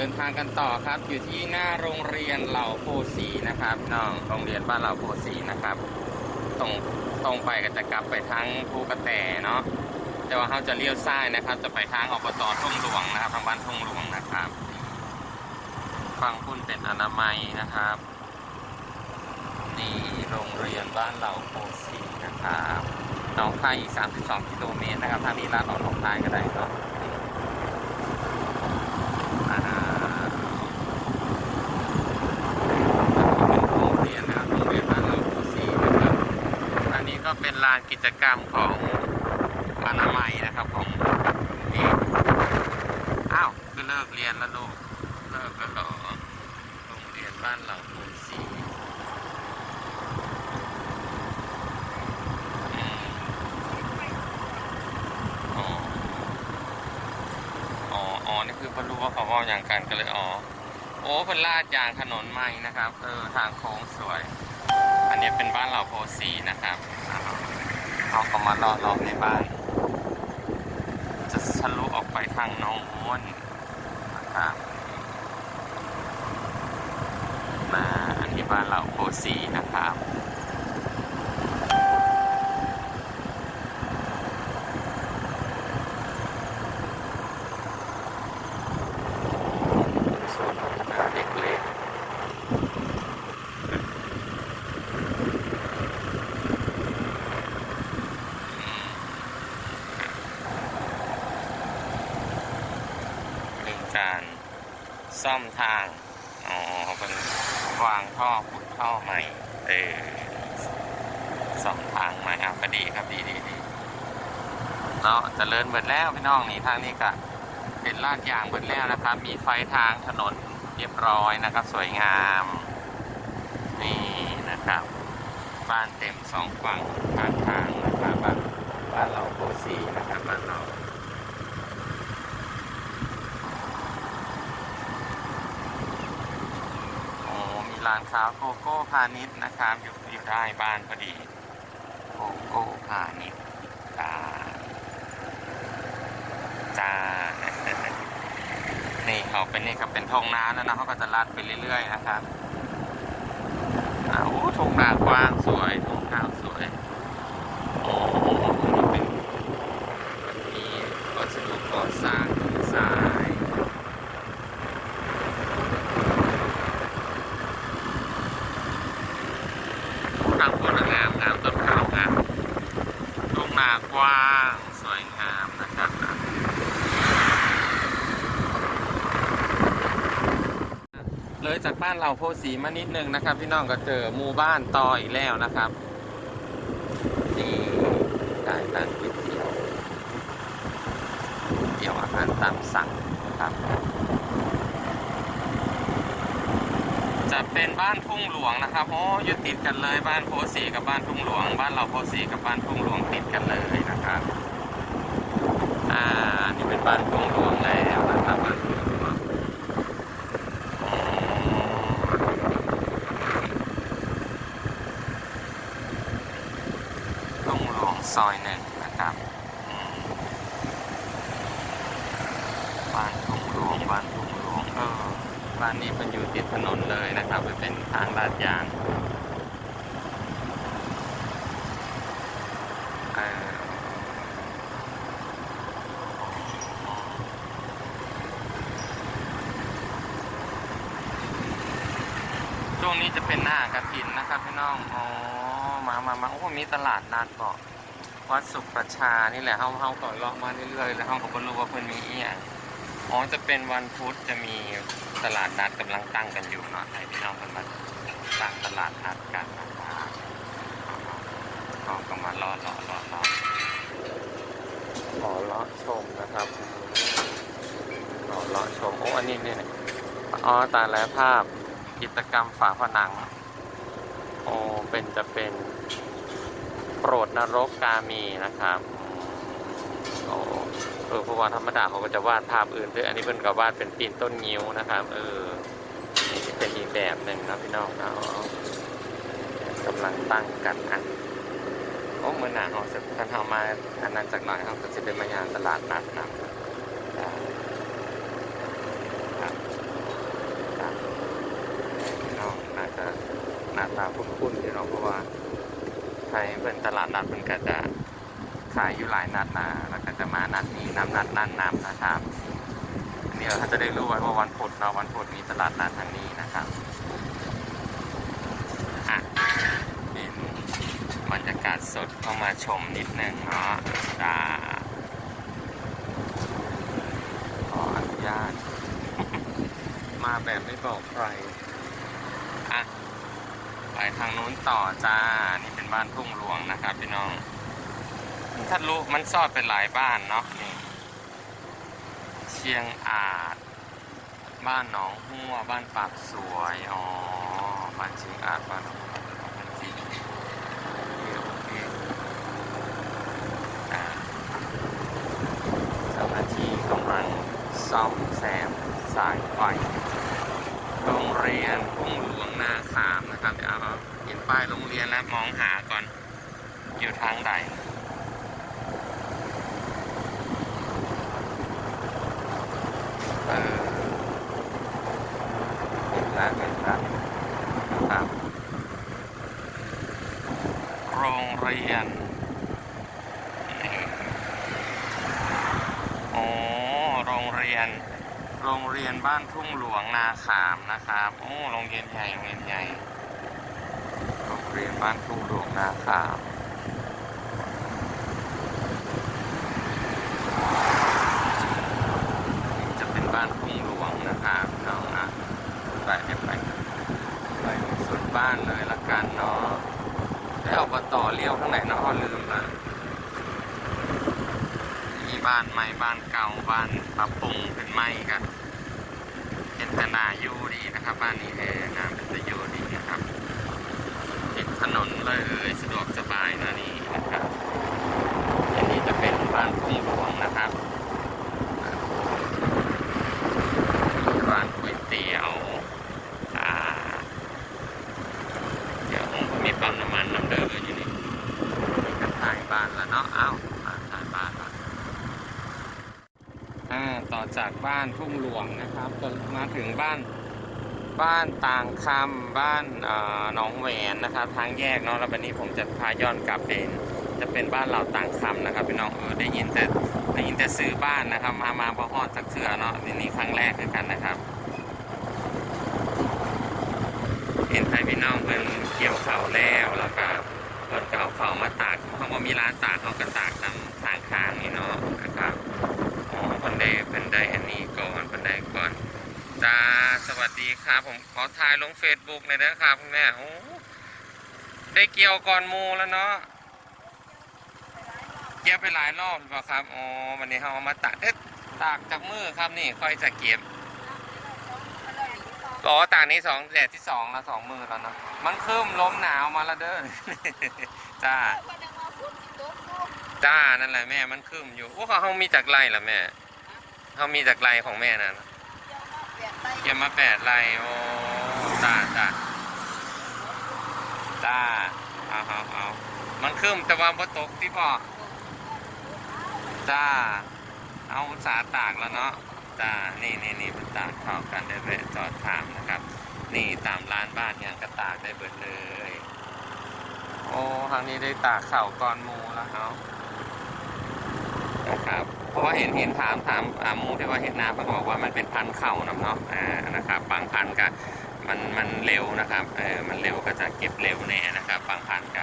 เดินทางกันต่อครับ อยู่ที่หน้าโรงเรียนเหล่าโพสีนะครับน้องโรงเรียนบ้านเหล่าโพสีนะครับ ตรงตรงไปก็จะกลับไปทางภูกระแตเนาะแต่ว่าเขาจะเลี้ยวซ้ายนะครับ จะไปทางอบตทุ่งหลวงนะครับ ทางบ้านทุ่งหลวงนะครับฟังพุ่นเป็นอนามัยนะครับนี่โรงเรียนบ้านเหล่าโพสีนะครับหนองคายอีก 32 กิโลเมตรนะครับทางนี้ลาดออกหนองคายก็ได้เนาะอ่าเป็นโรงเรียนนะครับโรงเรียนบ้านเหล่าโพสีนะครับ อันนี้ก็เป็น ลานกิจกรรมของอนามัยนะครับผมนี่อ้าวคือเลิกเรียนแล้วลูกเลิกแล้วเหรอโรงเรียนบ้านเหล่าโพสีอ๋อนี่คือเขารู้ว่าเขาว่าอย่างกันก็เลยอ๋อโอ้เป็นลาดยางถนนใหม่นะครับ เออ ทางโค้งสวย อันนี้เป็นบ้านเหล่าโพสีนะครับ เอาก็มาเลาะรอบในบ้าน จะทะลุออกไปทางน้นนะครับมาอันนี้บ้านเหล่าโพสีนะครับ ส่วนพัฒนาเด็กเล็ก เป็น การซ่อมทาง อ๋อเป็นวางท่อขุดท่อใหม่ เออซ่อมทางใหม่อะก็ดีครับดีดีดีเนาะเจะเลินเบิดแล้วพี่น้องนี่ทางนี้ก็เป็นลาดยางเบิดแล้วนะครับ มีไฟทางถนนเรียบร้อยนะครับ สวยงาม นี่นะครับ บ้านเต็มสองฝั่งทางทางนะครับบ้านบ้านเราโพสีนะครับบ้านเรา โอ้มี ร้านค้าโกโก้พาณิชย์นะครับอยู่อยู่ได้บ้านพอดีโกโก้พาณิชย์จ้าจ้านี่เขาเป็นนี่ครับเป็นทงน้ำแล้วนะเขาก็จะลัดไปเรื่อยๆนะครับอ้าวทงนากว้างสวยทงข้าวสวยโอ้นี่เป็นมีวัสดุก่อสร้างทราย ทางคนงามงามต้นข้าวงามทุ่งนากว้างสวยงามนะครับ เลยจากบ้านเราโพสีมานิดนึงนะครับ พี่น้องก็เจอหมู่บ้านต่ออีกแล้วนะครับนี่ได้ร้านก๋วยเตี๋ยวเตี๋ยวอาหารตามสั่งนะครับ จะเป็นบ้านทุ่งหลวงนะครับโอ้อยู่ติดกันเลยบ้านโพสีกับบ้านทุ่งหลวง บ้านเราโพสีกับบ้านทุ่งหลวงติดกันเลยนะครับ อ่านี่เป็นบ้านทุ่งหลวงแล้วนะครับบ้านทุ่งหลวงอ๋อทุ่งหลวง ซอยหนึ่งนะครับอืมบ้านทุ่งหลวงบ้านทุ่งหลวงเออบ้านนี้มันอยู่ติดถนนเลยนะครับมันเป็นทางลาดยางเออช่วงนี้จะเป็นหน้ากระถินนะครับพี่น้องอ๋อมามามาโอ้มีตลาดนัดบอก วัดสุขประชานี่แหละเฮาเฮาก่อนลาะมาเรื่อยๆแล้วเฮาก็บ่รู้ว่าเพิ่นมีอีหยังอ๋อจะเป็นวันพุธจะมีตลาดนัดกำลังตั้งกันอยู่เนาะให้พี่น้องกันมาตั้งตลาดนัดกันนะครับก็ก็มารอรอรอรอขอเลาะชมนะครับขอเลาะชมโอ้อันนี้เนี่ยอ๋อตาและภาพกิจกรรมฝาผนังโอ้เป็นจะเป็น โปรดนรกกามีนะครับโอ้เออพวาธรรมดาเขาก็จะวาดภาพอื่นด้วยอันนี้เพิ่นก็วาดเป็นปีนต้นงิ้วนะครับ เออนี่เป็นอีกแบบหนึ่งนะพี่น้องเนาะกำลังตั้งกันอันโอ้เมื่อหนาเอาเสร็จท่านเอามาอันนั้นจากหน่อยเอาก็จะเป็นมายานตลาดนัดนะน้าตาคุ้นๆอยู่เนาะเพราะว่า ไทยเป็นตลาดนัดมันก็จะขายอยู่หลายนัดนะแล้วก็จะมานัดนี้นำนัดนั่นนำนะครับอันนี้เราจะได้รู้ไว้ว่าวันพุธเนาะวันพุธมีตลาดนัดทางนี้นะครับเป็นบรรยากาศสดเข้ามาชมนิดนึงเนาะจ้าขออนุญาต มาแบบไม่บอกใคร ทางนู้นต่อจ้า นี่เป็นบ้านทุ่งหลวงนะครับพี่น้องถ้ารู้มันซอดเป็นหลายบ้านเนาะนี่เชียงอาจ บ้านหนองหัวบ้านปากสวย อ๋อ บ้านเชียงอาจบ้านหนองหัวบ้านจริงโอเคอ่าเจ้าหน้าที่กำลังซ่อมแซมสายไฟโรงเรียนทุ่งหลวงนาขาม นะครับเดี๋ยวเอาเห็นป้ายโรงเรียนแล้วมองหาก่อน อยู่ทางใดเออเห็นแล้วเห็นแล้วครับ โรงเรียนโอ้โรงเรียน โรงเรียนบ้านทุ่งหลวงนาขามนะครับ โอ้ โรงเรียนใหญ่ โรงเรียนใหญ่ ยนบ้านทุ่งหลวงนาคามนี่จะเป็นบ้านทุ่งหลวงนะครับน้องนะไปเดี๋ยวไปไปสุดบ้านเลยละกันเนาะได้ออกมาต่อเลี้ยวข้างไหนเนาะลืมละมีบ้านใหม่บ้านเก่าบ้านปรับปรุงเป็นไม้กัน เป็นตนาอยู่ดีนะครับ บ้านนี้เออน้ำเป็นตะอยู่ดีนะครับติดถนนเลยสะดวกสบายนะนี่นะครับอันนี้จะเป็นบ้านทุ่งหลวงนะครับร้านก๋วยเตี๋ยวอ่าเดี๋ยวผมก็มีปั๊มน้ำมันน้ำเดิมอยู่นี่นี่ก็ถ่ายบ้านแล้วเนาะเอ้ามาถ่ายบ้านแล้ว อ่าต่อจากบ้านทุ่งหลวงนะครับจน มาถึงบ้าน บ้านต่างคำบ้านเอ่อหนองแหวนนะครับ ทางแยกเนาะแล้ววันนี้ผมจะพาย้อนกลับเป็นจะเป็นบ้านเหล่าต่างคำนะครับพี่น้องเออได้ยินแต่ได้ยินแต่ซื้อบ้านนะครับ มามาบ่ฮอดสักเถื่อเนาะนี่นี่ครั้งแรกด้วยกันนะครับ เห็นไทยพี่น้องเป็นเกี่ยวเขาวแล้วแล้วก็เปิดเก่าเขาวมาตากเขาก็มีร้านตากเขาก็ตากตามทางข้างนี่เนาะนะครับอ๋อคนได้เป็นได้อันนี้ก่อนคนได้ก่อน จ้าสวัสดีครับ ผมขอถ่ายลงเฟซบุ๊กหน่อยนะครับคุณแม่โอ้ได้เกี่ยวก่อนมูแล้วเนาะเกี่ยวไปหลายรอบหรือเปล่าครับอ๋อวันนี้เขาเอามาตากเอ๊ะตากจากมือครับนี่ค่อยจะเก็บอ๋อตากนี้สองแดดที่สองล้วสองมือแล้วเนาะมันคืมล้มหนาวมาล้วเด้อจ้าจ้านั่นแหละแม่มันคืมอยู่ว่าเขามีจากไรล่ะแม่เขามีจากไรของแม่นั่น เก็บมาแปดไรโอ้จ้าจ้าจ้าเอาเอาเอามันคืมแต่ว่าพอตกที่พ่อจ้า เอาสาตากแล้วเนาะจ้า นี่นี่นี่เป็นตากเข้ากันได้แวะจอดถามนะครับ นี่ตามร้านบ้านเนี่ยก็ตากได้เบิดเลย โอ้ครั้งนี้ได้ตากเข่าก่อนมูแล้วเนาะ นะครับ เพราะว่าเห็นเห็นถามถามอามูที่ว่าเห็นน้าเขาบอกว่ามันเป็นพันเข่านะเนาะอ่านะครับบางพันก็มันมันเร็วนะครับเออมันเร็วก็จะเก็บเร็วแน่นะครับบางพันก็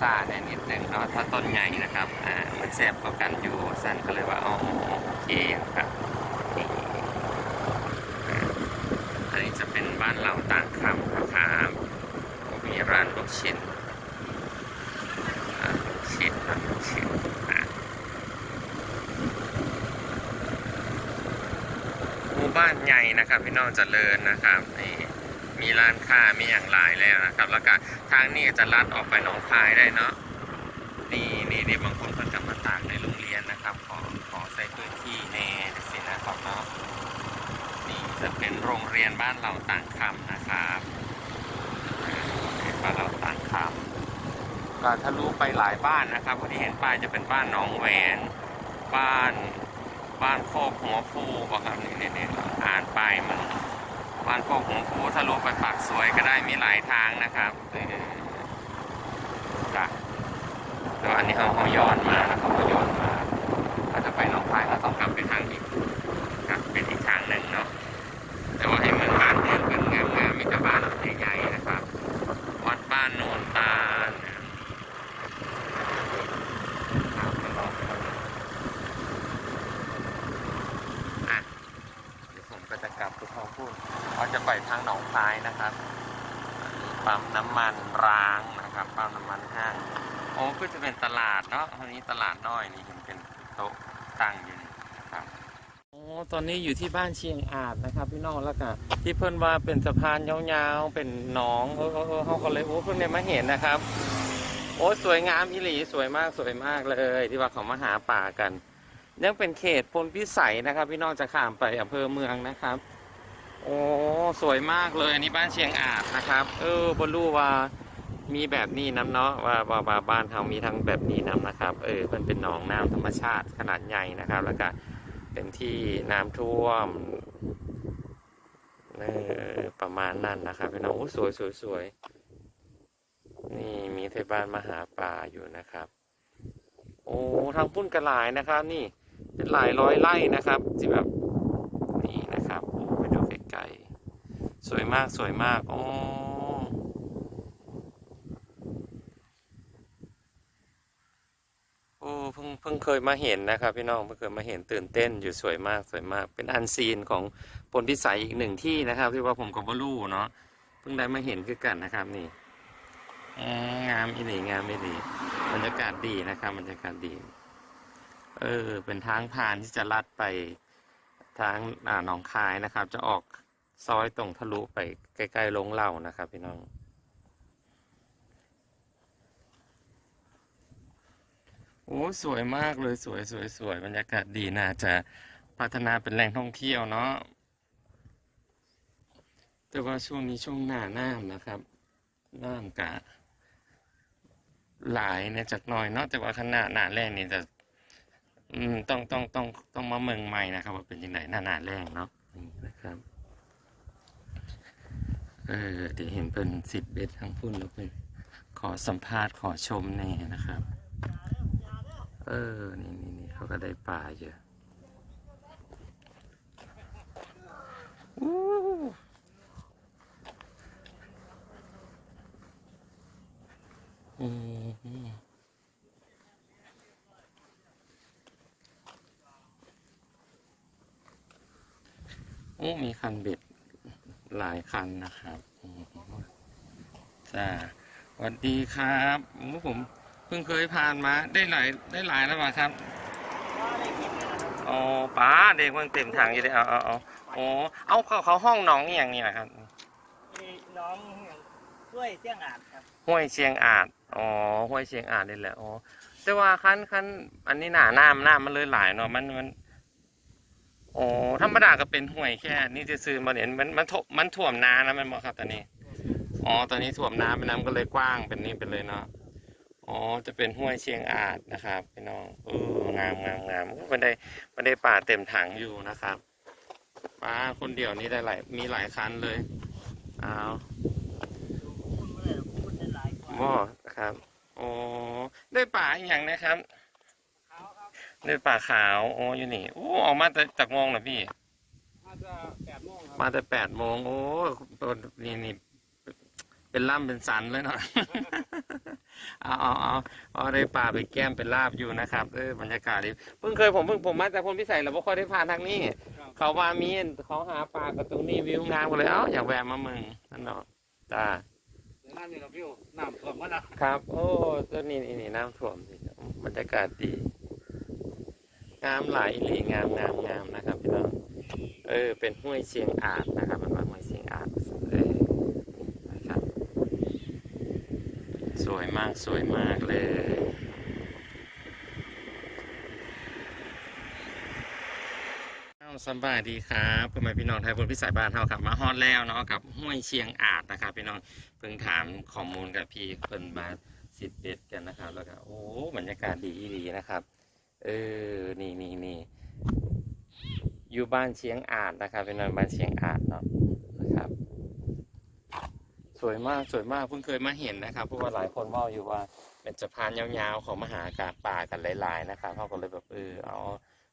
ซ่าแน่นิดนึงเนาะถ้าต้นใหญ่นะครับอ่ามันแซ่บกว่ากันอยู่สั้นก็เลยว่าอ๋อโอเคครับอันนี้จะเป็นบ้านเราต่างคำนะครับมีร้านลูกชิ้นลูกชิ้นลูกชิ้นอ่า ห มู่บ้านใหญ่นะครับ พี่น้องเจริญนะครับนี่มีร้านค้ามีอย่างหลายแล้วนะครับ แล้วก็ทางนี้จะลัดออกไปหนองคายได้เนาะนี่นี่นี่บางคนเพิ่งกลับมาตากในโรงเรียนนะครับ ขอขอใส่พื้นที่แน่สินะครับเนาะนี่จะเป็นโรงเรียนบ้านเราต่างคำนะครับบ้านเราต่างคำก็ทะลุไปหลายบ้านนะครับที่เห็นป้ายจะเป็นบ้านหนองแหวน บ้าน บ้านโคกหัวฟูบอกครับนี่นี่นี่อ่านป้ายมันบ้านโคกหัวคูทะลุไปปากสวยก็ได้มีหลายทางนะครับเออจ้ะแต่ว่าอันนี้เขาเขาย้อนมาแล้วเขาก็ย้อนมาถ้าจะไปหนองคายก็ต้องกลับไปทางอีกกลับเป็นอีกทางหนึ่งเนาะแต่ว่าให้เมืองบ้านเมืองเป็นงามๆมีแต่บ้านใหญ่ๆนะครับวัดบ้านโนนตาลครับแล้วก็อะเดี๋ยวผมก็จะกลับไปทองพูด จะไปทางหนองคายนะครับปั๊มน้ำมันร้างนะครับปั๊มน้ำมันห้างโอ้ก็จะเป็นตลาดเนาะอันนี้ตลาดน้อยนี่เห็นเป็นโต๊ะตั้งอยู่นี่ครับโอ้ตอนนี้อยู่ที่บ้านเชียงอาดนะครับ พี่น้องแล้วก็ที่เพิ่นว่าเป็นสะพานยาวๆเป็นหนองเออเออเออเขาก็เลยโอ้เพิ่งได้มาเห็นนะครับ โอ้สวยงามอิหลีสวยมากสวยมากเลย ที่ว่าเขามาหาป่ากันยังเป็นเขตพลพิสัยนะครับ พี่น้องจะข้ามไปอำเภอเมืองนะครับ โอ้สวยมากเลยอันนี้บ้านเชียงอาดนะครับ เออบนรูว่ามีแบบนี้น้ำเนาะว่าว่าว่าบ้านเขามีทั้งแบบนี้น้ำนะครับ เออมันเป็นหนองน้ำธรรมชาติขนาดใหญ่นะครับ แล้วก็เป็นที่น้ำท่วมเออประมาณนั้นนะครับพี่น้องโอ้สวยสวยสวยนี่มีเทศบาลมาหาปลาอยู่นะครับ โอ้ทางพุ่นกระหลายนะครับ นี่เป็นหลายร้อยไร่นะครับที่แบบนี่นะครับโอ้ไปดูไกลๆส วยมากสวยมาก โอ้โอ้เพิ่งเพิ่งเคยมาเห็นนะครับ พี่น้องเพิ่งเคยมาเห็นตื่นเต้นอยู่สวยมากสวยมาก เป็นอันซีนของปนพิสัยอีกหนึ่งที่นะครับ ที่ว่าผมกับบลูเนาะเพิ่งได้มาเห็นคือกันนะครับนี่งามอีหลีงามอีหลีบรรยากาศดีนะครับบรรยากาศดี เออ เป็นทางผ่านที่จะลัดไปทางหนองคายนะครับ จะออก ซอยตรงทะลุไปใกล้ๆลงเหล่านะครับ พี่น้อง โอ้สวยมากเลยสวยสวยสวยบรรยากาศดีน่าจะพัฒนาเป็นแหล่งท่องเที่ยวเนาะแต่ว่าช่วงนี้ช่วงหน้าน้ำนะครับน้ำกะหลายเนี่ยจากน้อยเนาะแต่ว่าขนาดหน้าแรงนี่จะต้องต้องต้องต้องมาเมืองใหม่นะครับ ว่าเป็นยังไงหน้าหน้าแรงเนาะนี่นะครับ ออเดี๋ยวเห็นเป็นสิบเอ็ดทั้งพุ่นแล้วเป็นขอสัมภาษณ์ขอชมแน่นะครับ เออ นี่นี่นี่เขาก็ได้ปลาเยอะอู้อืมโอ้มีคันเบ็ด หลายคันนะครับอืมจ้าสวัสดีครับโอ้ผมเพิ่งเคยผ่านมาได้หลายได้หลายแล้วป่ะครับอ๋อป้าเด็กเพิ่งเต็มถังอยู่เลยเอาเอาเอาโอ้เอาเขาเขาห้องหน้องอหย่างนี้แหละครับมีน้องช่วยเสี่ยงอาดครับห้วยเชียงอาดอ๋อห้วยเชียงอาดนี่แหละอ๋อแต่ว่าคันคันอันนี้หนาน้ำน้ำมันเลยหลายเนาะมันมัน อ๋อธรรมดาก็เป็นห้วยแค่ นี่จะซื้อมาเนี่ยมันมันถมันถ่วมนานะมันบอกครับตอนนี้ อ๋อตอนนี้ถ่วมน้ำเป็นน้ำก็เลยกว้างเป็นนี่เป็นเลยเนาะ อ๋อจะเป็นห้วยเชียงอาดนะครับพี่น้อง เอองามงามงามไม่ได้ไม่ได้ป่าเต็มถังอยู่นะครับปลาคนเดียวนี้ได้หลายมีหลายคันเลยเอาคุณเมื่อไหร่คุณได้หลาว่าหม้อครับ อ๋อได้ป่าอย่างนะครับ ครับได้ป่าขาวอ๋ออยู่นี่โอ้ออกมาแต่จากโมงเหรอพี่ มาจะแปดโมงครับมาแต่แปดโมงโอ้ตัวนี่นี่เป็นล่ำเป็นสันเลยเนาะเอาเอาเอาเอาได้ปลาไปแก้มเป็นลาบอยู่นะครับเออบรรยากาศดีเพิ่งเคยผมเพิ่งผมมาจากพลพิสัยแล้วบ่ค่อยได้ผ่านทางนี้ เขาว่ามีเขาหาปลากับตรงนี้วิวงามกันเลยเอ้าอยากแวะมาเมืองนั่นเนาะจ้าเดี๋ยวน้ำนี่เราพิวน้ำท่วมมาแล้วครับ โอ้ตัวนี้นี่นี่น้ำท่วมสิบรรยากาศดี งามหลายอีหลีงามงามงามนะครับพี่น้องเออ เป็นห้วยเชียงอาดนะครับมันว่าห้วยเชียงอาดเออนะครับ สวยมากสวยมากเลยอ้าวสบายดีครับพ่อแม่พี่น้องไทยบนพิสัยบ้านเฮาครับมาฮอดแล้วเนาะกับห้วยเชียงอาดนะครับ พี่น้องเพิ่งถามข้อมูลกับพี่เพิ่นมาสิบเอ็ดกันนะครับ แล้วก็โอ้บรรยากาศดีดีนะครับ เออ นี่นี่นี่อยู่บ้านเชียงอาดนะครับเป็นบ้านเชียงอาดเนาะนะครับ สวยมากสวยมากเพิ่งเคยมาเห็นนะครับเพราะว่าหลายคนว่าอยู่ว่าเป็นสะพานยาวๆของมหากาศป่ากันหลาย ๆ นะครับเขาก็เลยแบบเออเอา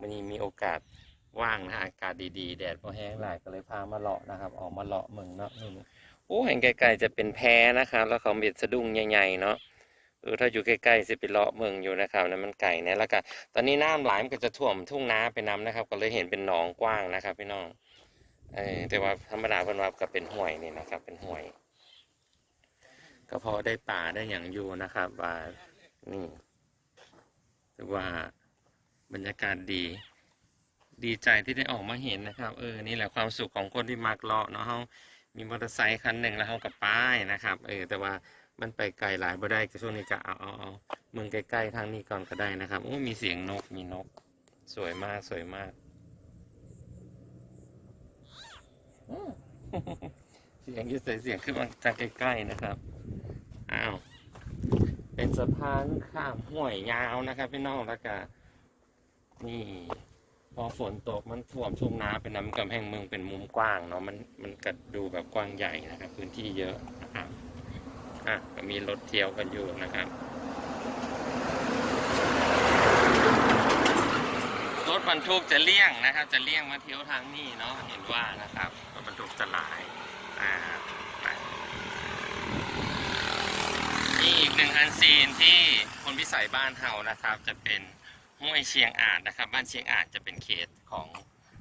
มันนี้มีโอกาสว่างนะอากาศดีๆ แดดพอแห้งหลายก็เลยพามาเลาะนะครับ ออกมาเลาะเมืองเนาะอืมโอ้เห็นไกลๆจะเป็นแพนะครับแล้วเขาเบ็ดสะดุ้งใหญ่ๆเนาะ เออถ้าอยู่ใกล้ๆสิไปเลาะเมืองอยู่นะครับนั้นมันไก่นะแล้วก็ตอนนี้น้ำไหลมันก็จะท่วมทุ่งนาไปน้ำนะครับ ก็เลยเห็นเป็นหนองกว้างนะครับ พี่น้องเออแต่ว่าธรรมดาเพิ่นว่าก็เป็นห้วยนี่นะครับ เป็นห้วย ก็พอได้ป่าได้อย่างอยู่นะครับ ว่านี่ถือว่าบรรยากาศดี ดีใจที่ได้ออกมาเห็นนะครับเออนี่แหละความสุขของคนที่มักเลาะเนาะเฮามีมอเตอร์ไซค์คันหนึ่งแล้วเฮากับป้ายนะครับ เออแต่ว่า มันไปไกลหลายบ่ได้ก็ช่วงนี้ก็เอาเอาเอาเมืองใกล้ๆทางนี้ก่อนก็ได้นะครับโอ้มีเสียงนกมีนก สวยมากสวยมาก เสียงอยืดเสียงขึ้นมาจากใกล้ๆนะครับอ้าวเป็นสะพานข้ามห้วยยาวนะครับ พี่น้องแล้วก็นี่พอฝนตกมันท่วมทุ่งนาเป็นน้ำกำแพงเมืองเป็นมุมกว้างเนาะมันมันก็ดูแบบกว้างใหญ่นะครับ พื้นที่เยอะนะครับ อะก็มีรถเที่ยวกันอยู่นะครับ รถบรรทุกจะเลี่ยงนะครับ จะเลี่ยงมาเที่ยวทางนี้เนาะเห็นว่านะครับรถบรรทุกจะหลายอ่านี่อีกหนึ่งอันซีนที่คนพิสัยบ้านเฮานะครับ จะเป็นห้วยเชียงอาจนะครับ บ้านเชียงอาจจะเป็นเขตของ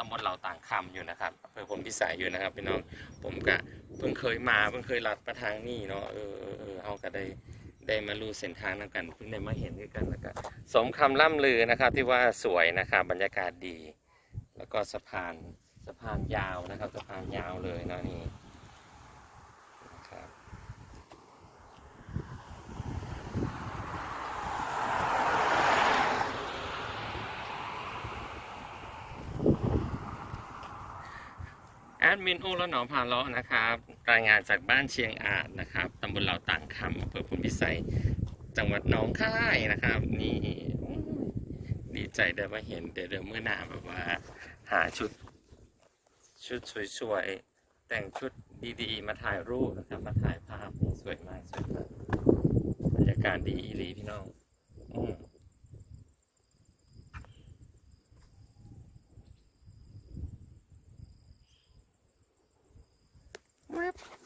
ตำบลเหล่าต่างคำอยู่นะครับอำเภอพลพิสัยอยู่นะครับพี่น้องผมก็เพิ่งเคยมาเพิ่งเคยลัดประทางนี่เนาะเออเออเอาก็ได้ได้มารู้เส้นทางนำกันเพิ่งได้มาเห็นด้วยกันแล้วก็สมคำล่ำลือนะครับที่ว่าสวยนะครับบรรยากาศดี แล้วก็สะพานสะพานยาวนะครับสะพานยาวเลยนะนี่ ดมินอู้และหนองพาเลาะนะครับ รายงานจากบ้านเชียงอาจนะครับตำบลเหล่าต่างคำอำเภอพุนพิสัย จังหวัดหนองคายนะครับ นี่ดีใจได้มาเห็นเดี๋ยวเดี๋ยวเมื่อหน้าแบบว่า หาชุด ชุดสวยๆ แต่งชุดดีๆ มาถ่ายรูปนะครับ มาถ่ายภาพสวยมากสวยมากบรรยากาศดีอีหลีพี่น้อง อืม rip.